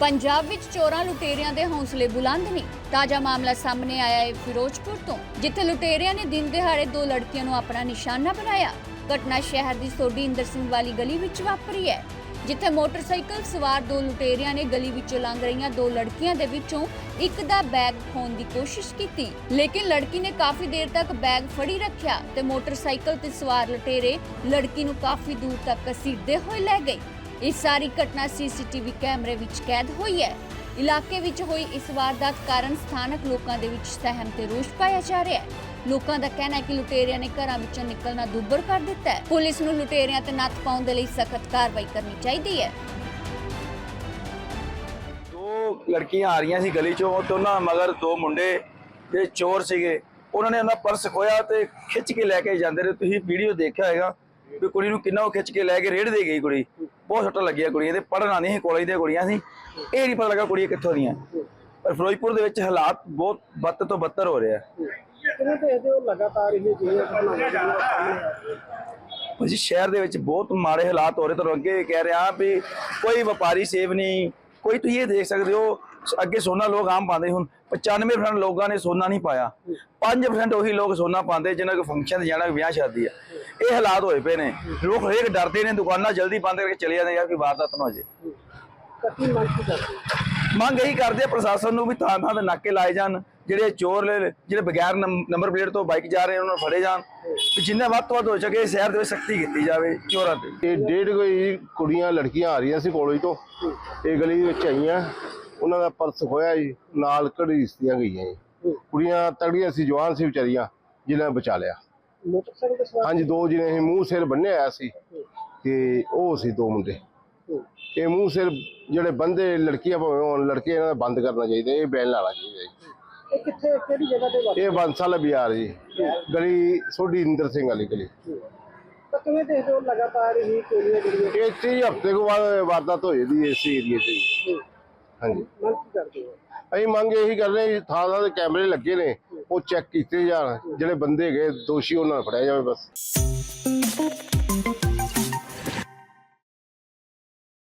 ਪੰਜਾਬ ਵਿੱਚ ਚੋਰਾਂ ਲੁਟੇਰਿਆਂ ਦੇ ਹੌਸਲੇ ਬੁਲੰਦ ਨੇ। ਤਾਜ਼ਾ ਮਾਮਲਾ ਸਾਹਮਣੇ ਆਇਆ ਹੈ ਫਿਰੋਜ਼ਪੁਰ ਤੋਂ, ਜਿੱਥੇ ਲੁਟੇਰਿਆਂ ਨੇ ਦਿਨ ਦਿਹਾੜੇ ਦੋ ਲੜਕੀਆਂ ਨੂੰ ਆਪਣਾ ਨਿਸ਼ਾਨਾ ਬਣਾਇਆ। ਘਟਨਾ ਸ਼ਹਿਰ ਦੀ ਸੋਢੀ ਇੰਦਰ ਸਿੰਘ ਵਾਲੀ ਗਲੀ ਵਿੱਚ ਵਾਪਰੀ ਹੈ, ਜਿੱਥੇ ਮੋਟਰਸਾਈਕਲ ਸਵਾਰ ਦੋ ਲੁਟੇਰਿਆਂ ਨੇ ਗਲੀ ਵਿੱਚੋਂ ਲੰਘ ਰਹੀਆਂ ਦੋ ਲੜਕੀਆਂ ਦੇ ਵਿੱਚੋਂ ਇੱਕ ਦਾ ਬੈਗ ਖੋਣ ਦੀ ਕੋਸ਼ਿਸ਼ ਕੀਤੀ। ਲੇਕਿਨ ਲੜਕੀ ਨੇ ਕਾਫੀ ਦੇਰ ਤੱਕ ਬੈਗ ਫੜੀ ਰੱਖਿਆ ਤੇ ਮੋਟਰਸਾਈਕਲ ਤੇ ਸਵਾਰ ਲੁਟੇਰੇ ਲੜਕੀ ਨੂੰ ਕਾਫੀ ਦੂਰ ਤੱਕ ਘਸੀਟਦੇ ਹੋਏ ਲੈ ਗਏ। ਇਹ ਸਾਰੀ ਘਟਨਾ ਸੀਸੀਟੀਵੀ ਕੈਮਰੇ ਵਿੱਚ ਕੈਦ ਹੋਈ ਹੈ। ਇਲਾਕੇ ਵਿੱਚ ਹੋਈ ਇਸ ਵਾਰਦਾਤ ਕਾਰਨ ਸਥਾਨਕ ਲੋਕਾਂ ਦੇ ਵਿੱਚ ਸਹਿਮ ਤੇ ਰੋਸ ਪਾਇਆ ਜਾ ਰਿਹਾ ਹੈ। ਲੋਕਾਂ ਦਾ ਕਹਿਣਾ ਹੈ ਕਿ ਲੁਟੇਰਿਆਂ ਨੇ ਘਰਾਂ ਵਿੱਚੋਂ ਨਿਕਲਣਾ ਦੁੱਬਰ ਕਰ ਦਿੱਤਾ ਹੈ। ਪੁਲਿਸ ਨੂੰ ਲੁਟੇਰਿਆਂ ਤੇ ਨੱਥ ਪਾਉਣ ਦੇ ਲਈ ਸਖਤ ਕਾਰਵਾਈ ਕਰਨੀ ਚਾਹੀਦੀ ਹੈ। ਦੋ ਲੜਕੀਆਂ ਆ ਰਹੀਆਂ ਸੀ ਗਲੀ ਚੋਂ ਤੇ ਉਹਨਾਂ ਮਗਰ ਦੋ ਮੁੰਡੇ ਜਿਹੜੇ ਚੋਰ ਸੀਗੇ। ਉਹਨਾਂ ਨੇ ਉਹਨਾਂ ਪਰਸ ਖੋਇਆ ਤੇ ਖਿੱਚ ਕੇ ਲੈ ਕੇ ਜਾਂਦੇ ਰਹੇ। ਤੁਸੀਂ ਵੀਡੀਓ ਦੇਖਿਆ ਹੋਵੇਗਾ ਵੀ ਕੁੜੀ ਨੂੰ ਕਿੰਨਾ ਉਹ ਖਿੱਚ ਕੇ ਲੈ ਕੇ ਰੇੜ ਦੇ ਗਈ ਕੁੜੀ। ਬਹੁਤ ਸੱਟਾਂ ਲੱਗੀਆਂ ਕੁੜੀਆਂ ਦੇ ਪੜਨ ਆਉਂਦੀਆਂ ਸੀ ਕਾਲਜ ਦੀਆਂ ਕੁੜੀਆਂ ਸੀ। ਇਹ ਨਹੀਂ ਪਤਾ ਲੱਗਾ ਕੁੜੀਆਂ ਕਿੱਥੋਂ ਦੀਆਂ। ਪਰ ਫਿਰੋਜ਼ਪੁਰ ਦੇ ਵਿੱਚ ਹਾਲਾਤ ਬਹੁਤ ਬੱਤ ਤੋਂ ਬੱਤਰ ਹੋ ਰਿਹਾ ਕਿਵੇਂ ਦੇਖਦੇ ਹੋ ਲਗਾਤਾਰ ਇਹ ਸ਼ਹਿਰ ਦੇ ਵਿੱਚ ਬਹੁਤ ਮਾੜੇ ਹਾਲਾਤ ਹੋ ਰਹੇ ਤੁਹਾਨੂੰ ਅੱਗੇ ਕਹਿ ਰਿਹਾ ਵੀ ਕੋਈ ਵਪਾਰੀ ਸੇਵ ਨਹੀਂ ਕੋਈ ਤੁਸੀਂ ਇਹ ਦੇਖ ਸਕਦੇ ਹੋ ਅੱਗੇ ਸੋਨਾ ਲੋਕ ਆਮ ਪਾਉਂਦੇ ਹੁਣ 95% ਲੋਕਾਂ ਨੇ ਸੋਨਾ ਨਹੀਂ ਪਾਇਆ। 5% ਉਹੀ ਲੋਕ ਸੋਨਾ ਪਾਉਂਦੇ ਜਿਨ੍ਹਾਂ ਕੋ ਫੰਕਸ਼ਨ ਜਾਣਾ ਵਿਆਹ ਸ਼ਾਦੀ ਆ। ਇਹ ਹਾਲਾਤ ਹੋਏ ਪਏ ਨੇ। ਲੋਕ ਹਰੇਕ ਡਰਦੇ ਨੇ ਦੁਕਾਨਾਂ ਜਲਦੀ ਬੰਦ ਕਰਕੇ ਚਲੇ ਜਾਂਦੇ ਯਾਰ ਕੋਈ ਵਾਰਦਾਤ ਨਾ ਹੋ ਜੇ। ਕੱਤੀ ਮੰਗ ਕੀ ਕਰਦੇ? ਹੋ? ਮੰਗ ਇਹੀ ਕਰਦੇ ਆ ਪ੍ਰਸ਼ਾਸਨ ਨੂੰ ਵੀ ਥਾਂ ਥਾਂ ਤੇ ਨਾਕੇ ਲਾਏ ਜਾਣ ਜਿਹੜੇ ਚੋਰ ਲੈ- ਜਿਹੜੇ ਬਗੈਰ ਨੰਬ- ਨੰਬਰ ਪਲੇਟ ਤੋਂ ਬਾਈਕ ਜਾ ਰਹੇ ਉਹਨਾਂ ਨੂੰ ਫੜੇ ਜਾਣ। ਜਿੰਨਾ ਵੱਧ ਤੋਂ ਵੱਧ ਹੋ ਸਕੇ ਸ਼ਹਿਰ ਦੇ ਵਿੱਚ ਸਖਤੀ ਕੀਤੀ ਜਾਵੇ ਚੋਰਾਂ ਤੇ। ਇਹ ਡੇਢ ਕੋਈ ਕੁੜੀਆਂ ਲੜਕੀਆਂ ਆ ਰਹੀਆਂ ਸੀ ਕਾਲਜ ਤੋਂ। ਇਹ ਗਲੀ ਵਿੱਚ ਆਈਆਂ। ਉਹਨਾਂ ਦਾ ਪਰਸ ਖੋਇਆ ਜੀ ਨਾਲ ਘੜੀਸਤੀਆਂ ਗਈਆਂ ਜੀ। ਕੁੜੀਆਂ ਤਗੜੀਆਂ ਸੀ ਜਵਾਨ ਸੀ ਵਿਚਾਰੀਆਂ ਜਿਨ੍ਹਾਂ ਨੇ ਬਚਾ ਲਿਆ। ਮੋਟਰਸਾਈਕਲ ਤੇ ਸਵਾਰ ਹਾਂਜੀ ਦੋ ਜਿਹਨੇ ਸੀ ਮੂੰਹ ਸਿਰ ਬੰਨਿਆ ਹੋਇਆ ਸੀ ਤੇ ਉਹ ਸੀ ਦੋ ਮੁੰਡੇ। ਇਹ ਮੂੰਹ ਸਿਰ ਜਿਹੜੇ ਬੰਦੇ ਲੜਕੀਆਂ ਭਾਵੇਂ ਹੋਣ ਲੜਕੇ ਇਹਨਾਂ ਦਾ ਬੰਦ ਕਰਨਾ ਚਾਹੀਦਾ ਇਹ ਬੈਨ ਲਾਣਾ ਚਾਹੀਦਾ ਜੀ। ਇਹ ਕਿੱਥੇ ਕਿਹੜੀ ਜਗ੍ਹਾ ਤੇ ਵਾਪਰਿਆ ਇਹ ਬੰਸਾਲਾ ਬਿਹਾਰ ਜੀ ਗਲੀ ਸੋਢੀ ਇੰਦਰ ਸਿੰਘ ਵਾਲੀ ਗਲੀ। ਤਾਂ ਕਿਵੇਂ ਦੇਖਦੇ ਹੋ ਲਗਾਤਾਰ ਇਹ ਚੋਰੀਆਂ ਜਿਹੜੀਆਂ? ਇਹ ਤੀਹ ਹਫ਼ਤੇ ਕੋ ਬਾਅਦ ਵਾਰਦਾਤ ਹੋ ਜਾਂਦੀ ਇਸ ਏਰੀਏ 'ਚ ਜੀ। ਹਾਂਜੀ। ਮੰਗ ਕੀ ਕਰਦੇ ਹੋ? ਅਸੀਂ ਮੰਗ ਇਹੀ ਕਰ ਰਹੇ ਹਾਂ ਥਾਂ ਥਾਂ ਤੇ ਕੈਮਰੇ ਲੱਗੇ ਨੇ ਉਹ ਚੈੱਕ ਕੀਤੇ ਜਾਣ ਜਿਹੜੇ ਬੰਦੇ ਗਏ ਦੋਸ਼ੀ ਉਹਨਾਂ ਨੂੰ ਫੜਿਆ ਜਾਵੇ ਬਸ।